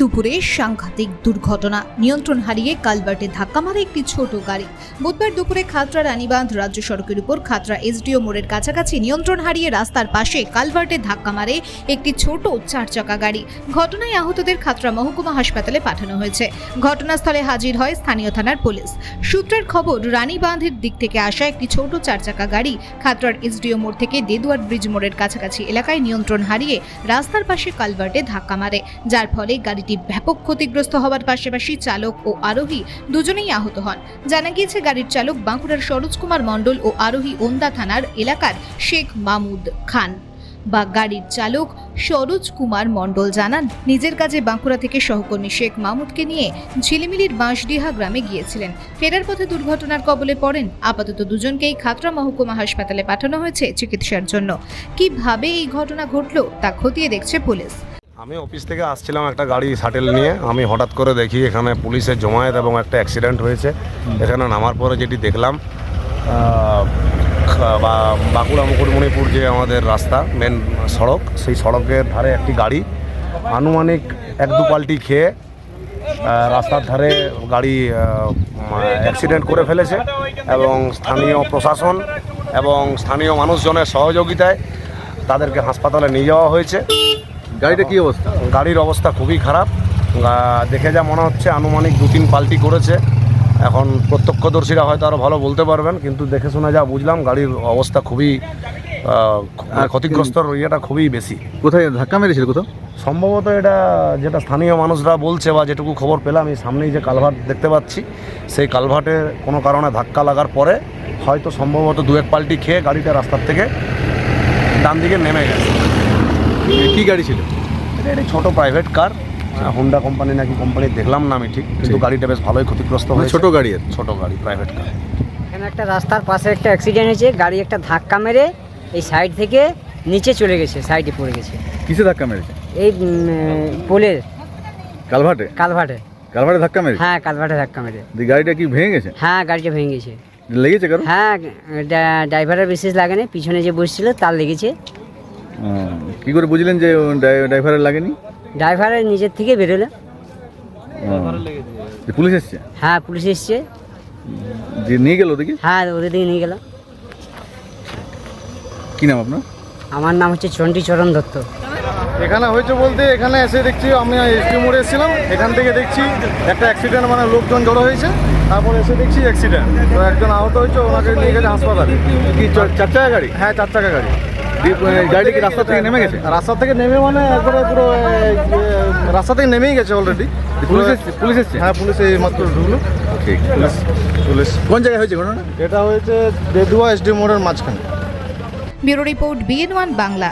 দুপুরে সাংঘাতিক দুর্ঘটনা। নিয়ন্ত্রণ হারিয়ে কালভার্টে ধাক্কা মারে একটি ছোট গাড়ি। বুধবার দুপুরে খাতড়া রানীবাঁধ রাজ্য সড়কের উপর খাতড়া এসডিও মোড়ের কাছাকাছি নিয়ন্ত্রণ হারিয়ে রাস্তার পাশে কালভার্টে ধাক্কা মারে একটি ছোট চার চাকা গাড়ি। ঘটনায় আহতদের খাতড়া মহকুমা হাসপাতালে পাঠানো হয়েছে। ঘটনাস্থলে হাজির হয় স্থানীয় থানার পুলিশ। সূত্রের খবর, রানীবাঁধের দিক থেকে আসা একটি ছোট চার চাকা গাড়ি খাতড়ার এসডিও মোড় থেকে দেদুয়ার ব্রিজ মোড়ের কাছাকাছি এলাকায় নিয়ন্ত্রণ হারিয়ে রাস্তার পাশে কালভার্টে ধাক্কা মারে। যার ফলে গাড়িটি ব্যাপক ক্ষতিগ্রস্ত হওয়ার পাশাপাশি চালক ও আরোহী দুজনেই আহত হন। জানা গিয়েছে, গাড়ির চালক বাঁকুড়ার সরোজ কুমার মণ্ডল ও আরোহী ওন্দা থানার এলাকার শেখ মামুদ খান বা গাড়ির চালক সরোজ কুমার মণ্ডল জানান, নিজের কাজে বাঁকুড়া থেকে সহকর্মী শেখ মামুদকে নিয়ে ঝিলিমিলির বাঁশডিহা গ্রামে গিয়েছিলেন। ফেরার পথে দুর্ঘটনার কবলে পড়েন। আপাতত দুজনকেই খাতরা মহকুমা হাসপাতালে পাঠানো হয়েছে চিকিৎসার জন্য। কীভাবে এই ঘটনা ঘটল তা খতিয়ে দেখছে পুলিশ। আমি অফিস থেকে আসছিলাম একটা গাড়ি শাটেল নিয়ে। আমি হঠাৎ করে দেখি এখানে পুলিশের জমায়েত এবং একটা অ্যাক্সিডেন্ট হয়েছে। এখানে নামার পরে যেটি দেখলাম বা- বাঁকুড়া মুকুটমণিপুর যে আমাদের রাস্তা মেন সড়ক, সেই সড়কের ধারে একটি গাড়ি আনুমানিক এক দু পাল্টি খেয়ে রাস্তার ধারে গাড়ি অ্যাক্সিডেন্ট করে ফেলেছে এবং স্থানীয় প্রশাসন এবং স্থানীয় মানুষজনের সহযোগিতায় তাদেরকে হাসপাতালে নিয়ে যাওয়া হয়েছে। গাড়িটা কি অবস্থা? গাড়ির অবস্থা খুবই খারাপ। দেখে যা মনে হচ্ছে আনুমানিক দু তিন পাল্টি করেছে। এখন প্রত্যক্ষদর্শীরা হয়তো আরও ভালো বলতে পারবেন কিন্তু দেখে শুনে যা বুঝলাম গাড়ির অবস্থা খুবই আহ, খু- ক্ষতিগ্রস্ত ইয়েটা খুবই বেশি। কোথায় ধাক্কা মেরেছিল কোথাও? সম্ভবত এটা যেটা স্থানীয় মানুষরা বলছে বা যেটুকু খবর পেলাম এই সামনেই যে কালভার্ট দেখতে পাচ্ছি সেই কালভার্টে কোনো কারণে ধাক্কা লাগার পরে হয়তো সম্ভবত দু এক পাল্টি খেয়ে গাড়িটা রাস্তার থেকে ডান দিকে নেমে গেছে। কি গাড়ি ছিল? এটা একটি ছোটো প্রাইভেট কার হোন্ডা কোম্পানি নাকি কোম্পানি দেখলাম না আমি ঠিক কিন্তু গাড়িটা বেশ ভালোই ক্ষতিগ্রস্ত মানে হয়েছে। ছোট গাড়ি। ছোট গাড়ি প্রাইভেট কার এখানে একটা রাস্তার পাশে একটা অ্যাক্সিডেন্ট হয়েছে গাড়ি একটা ধাক্কা মেরে এই সাইড থেকে নিচে চলে গেছে সাইডে পড়ে গেছে। কিসে ধাক্কা মেরেছে? এই পোলের। কালভার্টে? কালভার্টে। কালভার্টে ধাক্কা মেরেছে? হ্যাঁ কালভাটে ধাক্কা মেরে গাড়িটা কি ভেঙে গেছে? হ্যাঁ গাড়িটা ভেঙে গেছে। লেগেছে কারও? হ্যাঁ ডা- ড্রাইভারের বিশেষ লাগেনি পিছনে যে বসছিল তার লেগেছে। কি করে বুঝলেন যে ও ড্রাই- ড্রাইভারের লাগেনি? ড্রাইভারের নিজের থেকে বেরোলো। পুলিশ এসছে? হ্যাঁ পুলিশ এসছে। নিয়ে গেল দেখি হ্যাঁ ওদের দিকে নিয়ে গেল। কি নাম আপনার? আমার নাম হচ্ছে চণ্ডী চরণ দত্ত। এখানে হয়েছে বলতে এখানে এসে দেখছি আমি এসপি মোড়ে এসেছিলাম। এখান থেকে দেখছি একটা অ্যাক্সিডেন্ট মানে লোকজন জড়ো হয়েছে। তারপর এসে দেখছি অ্যাক্সিডেন্ট তো একজন আহত হয়েছে ওনাকে নিয়ে গেছে হাসপাতালে। কি চার চাকা গাড়ি? হ্যাঁ চার চাকা গাড়ি। গাড়িটা কি রাস্তা থেকে নেমে গেছে? রাস্তা থেকে নেমে মানে একবারে পুরো রাস্তা থেকে নেমেই গেছে অলরেডি পুলিশ এসছে পুলিশ এসছে? হ্যাঁ পুলিশ এই মাত্র ঢুকলো। ঠিক পুলিশ পুলিশ। কোন জায়গায় হয়েছে ঘটনা এটা হয়েছে দেদুয়া এসডি মোড়ের মাঝখানে। Bureau report BN one Bangla.